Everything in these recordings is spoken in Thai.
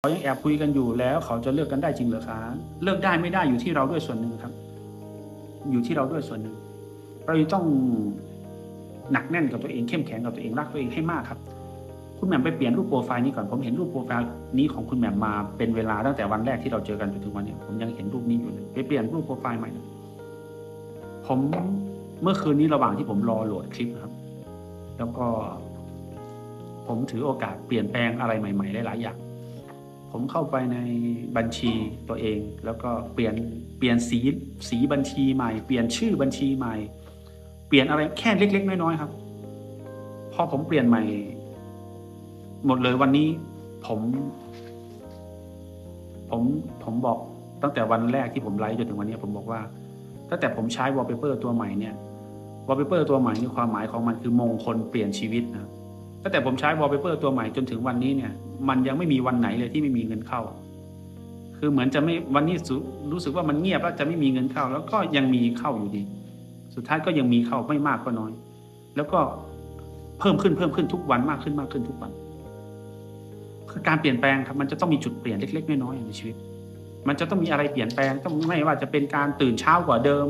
เขายังแอบคุยกันอยู่แล้ว เขาจะเลิกกันได้จริงหรือคะเลิกได้ไม่ได้อยู่ที่เราด้วยส่วนหนึ่งครับ อยู่ที่เราด้วยส่วนหนึ่งเราต้องหนักแน่นกับตัวเองเข้มแข็งกับตัวเองรักตัวเองให้มากครับคุณแหม่มไปเปลี่ยนรูปโปรไฟล์นี้ก่อนผมเห็นรูปโปรไฟล์นี้ของคุณแหม่มมาเป็นเวลาตั้งแต่วันแรกที่เราเจอกันจนถึงวันนี้ผมยังเห็นรูปนี้อยู่เลยไปเปลี่ยนรูปโปรไฟล์ใหม่นะผมเมื่อคืนนี้ระหว่างที่ผมรอโหลดคลิปครับ แล้วก็ ผมถือโอกาสเปลี่ยนแปลงอะไรใหม่ๆหลายๆอย่าง ผมเข้าไปในบัญชีตัวเอง แล้วก็เปลี่ยนเปลี่ยนสีสีบัญชีใหม่ เปลี่ยนชื่อบัญชีใหม่ เปลี่ยนอะไรแค่เล็ก ๆ น้อยๆครับ พอผมเปลี่ยนใหม่ หมดเลยวันนี้ ผม ผมผมบอกตั้งแต่วันแรกที่ผมไลฟ์จนถึงวันนี้ผมบอกว่า ตั้งแต่ผมใช้วอลเปเปอร์ตัวใหม่เนี่ยวอลเปเปอร์ตัวใหม่นี่ความหมายของมันคือมงคลเปลี่ยนชีวิตนะครับ ตั้งแต่ผมใช้วอลเปเปอร์ตัวใหม่จนถึงวันนี้เนี่ย มันยังไม่มีวันไหนเลยที่ไม่มีเงินเข้า คือเหมือนจะไม่วันนี้รู้สึกว่ามันเงียบแล้วจะไม่มีเงินเข้า แล้วก็ยังมีเข้าอยู่ดี สุดท้ายก็ยังมีเข้าไม่มากก็น้อย แล้วก็เพิ่มขึ้นเพิ่มขึ้นทุกวันมากขึ้นมากขึ้นทุกวัน คือการเปลี่ยนแปลงครับมันจะต้องมีจุดเปลี่ยนเล็ก ๆ น้อยๆในชีวิต มันจะต้องมีอะไรเปลี่ยนแปลงต้องไม่ว่าจะเป็นการตื่นเช้ากว่าเดิม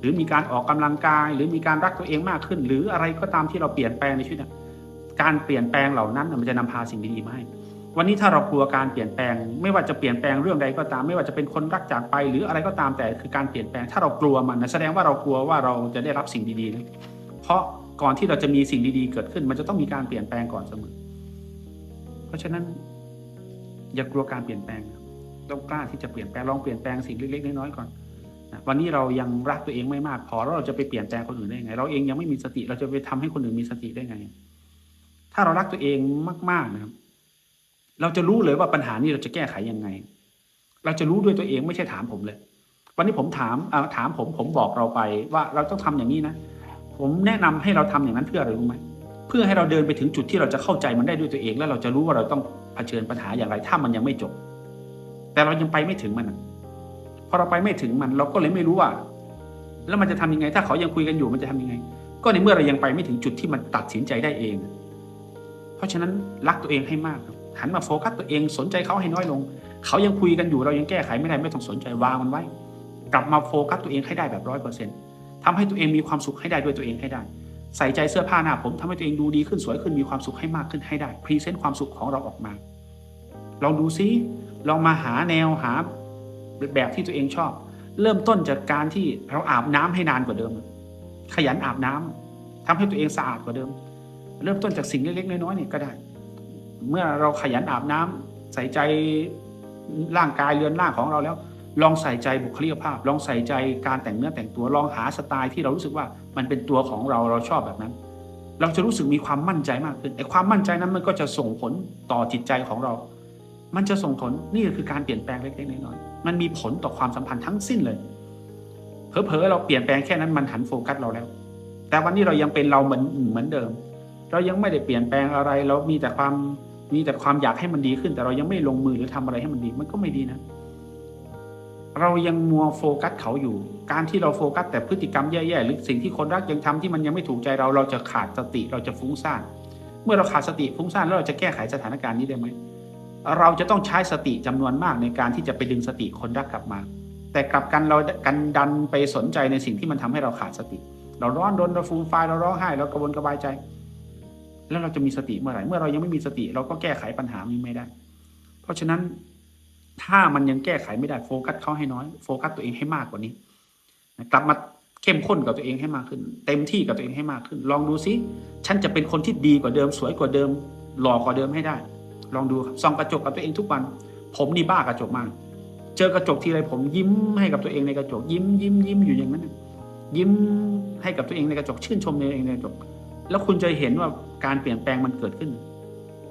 หรือมีการออกกำลังกาย หรือมีการรักตัวเองมากขึ้น หรืออะไรก็ตามที่เราเปลี่ยนแปลงในชีวิตนะ การเปลี่ยนแปลงเหล่านั้นมันจะนำพาสิ่งดีๆมาให้วันนี้ถ้าเรากลัวการเปลี่ยนแปลง ไม่ว่าจะเปลี่ยนแปลงเรื่องใดก็ตาม ไม่ว่าจะเป็นคนรักจากไปหรืออะไรก็ตามแต่คือการเปลี่ยนแปลงถ้าเรากลัวมันนะแสดงว่าเรากลัวว่าเราจะได้รับสิ่งดีๆนะเพราะก่อนที่เราจะมีสิ่งดีๆ เกิดขึ้น มันจะต้องมีการเปลี่ยนแปลงก่อนเสมอ เพราะฉะนั้น อย่ากลัวการเปลี่ยนแปลงต้องกล้าที่จะเปลี่ยนแปลงลองเปลี่ยนแปลงสิ่งเล็กๆน้อยๆก่อนวันนี้เรายังรักตัวเองไม่มากพอแล้วเราจะไปเปลี่ยนแปลงคนอื่นได้ยังไง เราเองยังไม่มีสติเราจะไปทำให้คนอื่นมีสติได้ไง ถ้าเรารักตัวเองมาก ๆนะครับ เราจะรู้เลยว่าปัญหานี้เราจะแก้ไขยังไง เราจะรู้ด้วยตัวเองไม่ใช่ถามผมเลย วันนี้ผมถามาถามผมผมบอกเราไปว่าเราต้องทำอย่างนี้นะ ผมแนะนำให้เราทำอย่างนั้นเพื่ออะไรรู้ไหมเพื่อให้เราเดินไปถึงจุดที่เราจะเข้าใจมันได้ด้วยตัวเอง แล้วเราจะรู้ว่าเราต้องเผชิญปัญหาอย่างไร ถ้ามันยังไม่จบ แต่เรายังไปไม่ถึงมันพอเราไปไม่ถึงมัน เราก็เลยไม่รู้ว่า แล้วมันจะทำยังไง ถ้าเขายังคุยกันอยู่มันจะทำยังไง ก็ในเมื่อเรายังไปไม่ถึงจุดที่มันตัดสินใจได้เอง เพราะฉะนั้นรักตัวเองให้มากครับหันมาโฟกัสตัวเองสนใจเขาให้น้อยลง เขายังคุยกันอยู่เรายังแก้ไขไม่ได้ไม่ต้องสนใจวางมันไว้ กลับมาโฟกัสตัวเองให้ได้แบบร้อยเปอร์เซ็นต์ทำให้ตัวเองมีความสุขให้ได้ด้วยตัวเองให้ได้ ใส่ใจเสื้อผ้าหน้าผมทำให้ตัวเองดูดีขึ้นสวยขึ้นมีความสุขให้มากขึ้นให้ได้พรีเซนต์ความสุขของเราออกมาลองดูซิลองมาหาแนวหาแบบที่ตัวเองชอบ เริ่มต้นจากการที่เราอาบน้ำให้นานกว่าเดิม ขยันอาบน้ำทำให้ตัวเองสะอาดกว่าเดิม เริ่มต้นจากสิ่งเล็กๆน้อยๆนี่ก็ได้ เมื่อเราขยันอาบน้ำใส่ใจร่างกายเรือนร่างของเราแล้ว ลองใส่ใจบุคลิกภาพ ลองใส่ใจการแต่งเนื้อแต่งตัวลองหาสไตล์ที่เรารู้สึกว่ามันเป็นตัวของเราเราชอบแบบนั้น เราจะรู้สึกมีความมั่นใจมากขึ้นไอ้ความมั่นใจนั้นมันก็จะส่งผลต่อจิตใจของเรา มันจะส่งผลนี่คือการเปลี่ยนแปลงเล็กๆน้อยๆมันมีผลต่อความสัมพันธ์ทั้งสิ้นเลยเผลอๆเราเปลี่ยนแปลงแค่นั้นมันหันโฟกัสเราแล้ว แต่วันนี้เรายังเป็นเราเหมือนเหมือนเดิม เรายังไม่ได้เปลี่ยนแปลงอะไร เรามีแต่ความมีแต่ความอยากให้มันดีขึ้น แต่เรายังไม่ลงมือหรือทำอะไรให้มันดีมันก็ไม่ดีนะ เรายังมัวโฟกัสเขาอยู่ การที่เราโฟกัสแต่พฤติกรรมแย่ๆหรือสิ่งที่คนรักยังทำที่มันยังไม่ถูกใจเราเราจะขาดสติเราจะฟุ้งซ่านเมื่อเราขาดสติฟุ้งซ่านแล้วเราจะแก้ไขสถานการณ์นี้ได้ไหมเราจะต้องใช้สติจำนวนมากในการที่จะไปดึงสติคนรักกลับมา แต่กลับกันเรากันดันไปสนใจในสิ่งที่มันทำให้เราขาดสติ เราร้อนรนเราฟูมไฟเราร้องไห้เรากระวนกระวายใจ แล้วเราจะมีสติเมื่อไหร่เมื่อเรายังไม่มีสติ เราก็แก้ไขปัญหานี้ไม่ได้ เพราะฉะนั้นถ้ามันยังแก้ไขไม่ได้โฟกัสเขาให้น้อยโฟกัสตัวเองให้มากกว่านี้กลับมาเข้มข้นกับตัวเองให้มากขึ้น เต็มที่กับตัวเองให้มากขึ้น ลองดูซิฉันจะเป็นคนที่ดีกว่าเดิม สวยกว่าเดิม หล่อกว่าเดิมให้ได้ ลองดูครับส่องกระจกกับตัวเองทุกวัน ผมนี่บ้ากระจกมาก เจอกระจกทีไรผมยิ้มให้กับตัวเองในกระจก ยิ้มยิ้มยิ้มอยู่อย่างนั้นยิ้มให้กับตัวเองในกระจกชื่นชมในตัวเองในกระจก แล้วคุณจะเห็นว่าการเปลี่ยนแปลงมันเกิดขึ้น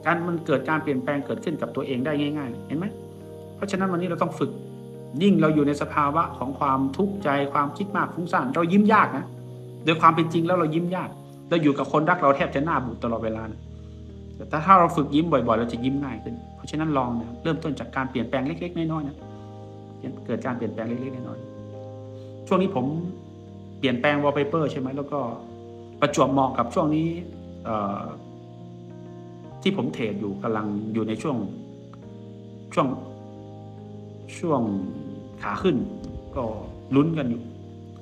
การมันเกิดการเปลี่ยนแปลงเกิดขึ้นกับตัวเองได้ง่าย ๆ เห็นไหมเพราะฉะนั้นวันนี้เราต้องฝึก ยิ่งเราอยู่ในสภาวะของความทุกข์ใจความคิดมากฟุ้งซ่านเรายิ้มยากนะโดยความเป็นจริงแล้วเรายิ้มยากเราอยู่กับคนรักเราแทบจะหน้าบูดตลอดเวลานะแต่ถ้าเราฝึกยิ้มบ่อยๆ เราจะยิ้มง่ายขึ้น เพราะฉะนั้นลองนะเริ่มต้นจากการเปลี่ยนแปลงเล็กๆน้อยๆนะเกิดการเปลี่ยนแปลงเล็กๆน้อยๆช่วงนี้ผมเปลี่ยนแปลงวอลเปเปอร์ใช่ไหมแล้วก็ ประจวบเหมาะกับช่วงนี้ที่ผมเทรดอยู่กำลังอยู่ในช่วงช่วงช่วงขาขึ้น ก็ลุ้นกันอยู่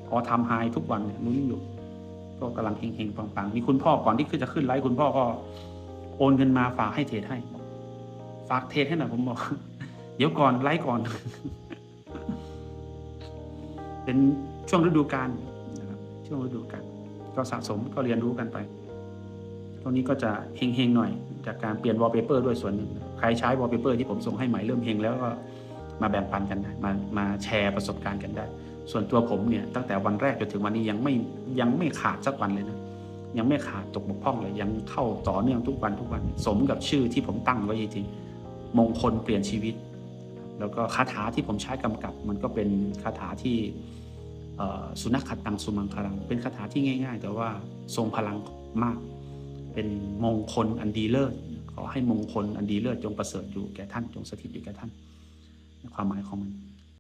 พอทำไฮทุกวันเนี่ยลุ้นอยู่ ก็กำลังเฮงๆปังๆมีคุณพ่อก่อนที่คือจะขึ้นไลฟ์คุณพ่อก็โอนเงินมาฝากให้เทรดให้ ฝากเทรดให้หน่อยผมบอก เดี๋ยวก่อนไลฟ์ก่อน เป็นช่วงฤดูกาลนะครับช่วงฤดูกาล ก็สะสมก็เรียนรู้กันไป ตรงนี้ก็จะเฮงๆหน่อย จากการเปลี่ยนวอลเปเปอร์ด้วยส่วนหนึ่งใครใช้วอลเปเปอร์ที่ผมส่งให้ใหม่เริ่มเฮงแล้วก็มาแบ่งปันกันได้มามาแชร์ประสบการณ์กันได้ ส่วนตัวผมเนี่ยตั้งแต่วันแรกจนถึงวันนี้ยังไม่ยังไม่ขาดสักวันเลยนะยังไม่ขาดตกบกพร่องเลยยังเข้าต่อเนื่องทุกวันทุกวัน สมกับชื่อที่ผมตั้งไว้จริงๆมงคลเปลี่ยนชีวิต แล้วก็คาถาที่ผมใช้กำกับ มันก็เป็นคาถาที่ สุนัขขัดตังสุมังคลัง เป็นคาถาที่ง่าย ๆ แต่ว่าทรงพลังมาก เป็นมงคลอันดีเลิศขอให้มงคลอันดีเลิศจงประเสริฐอยู่แก่ท่านจงสถิตอยู่แก่ท่านความหมายของมัน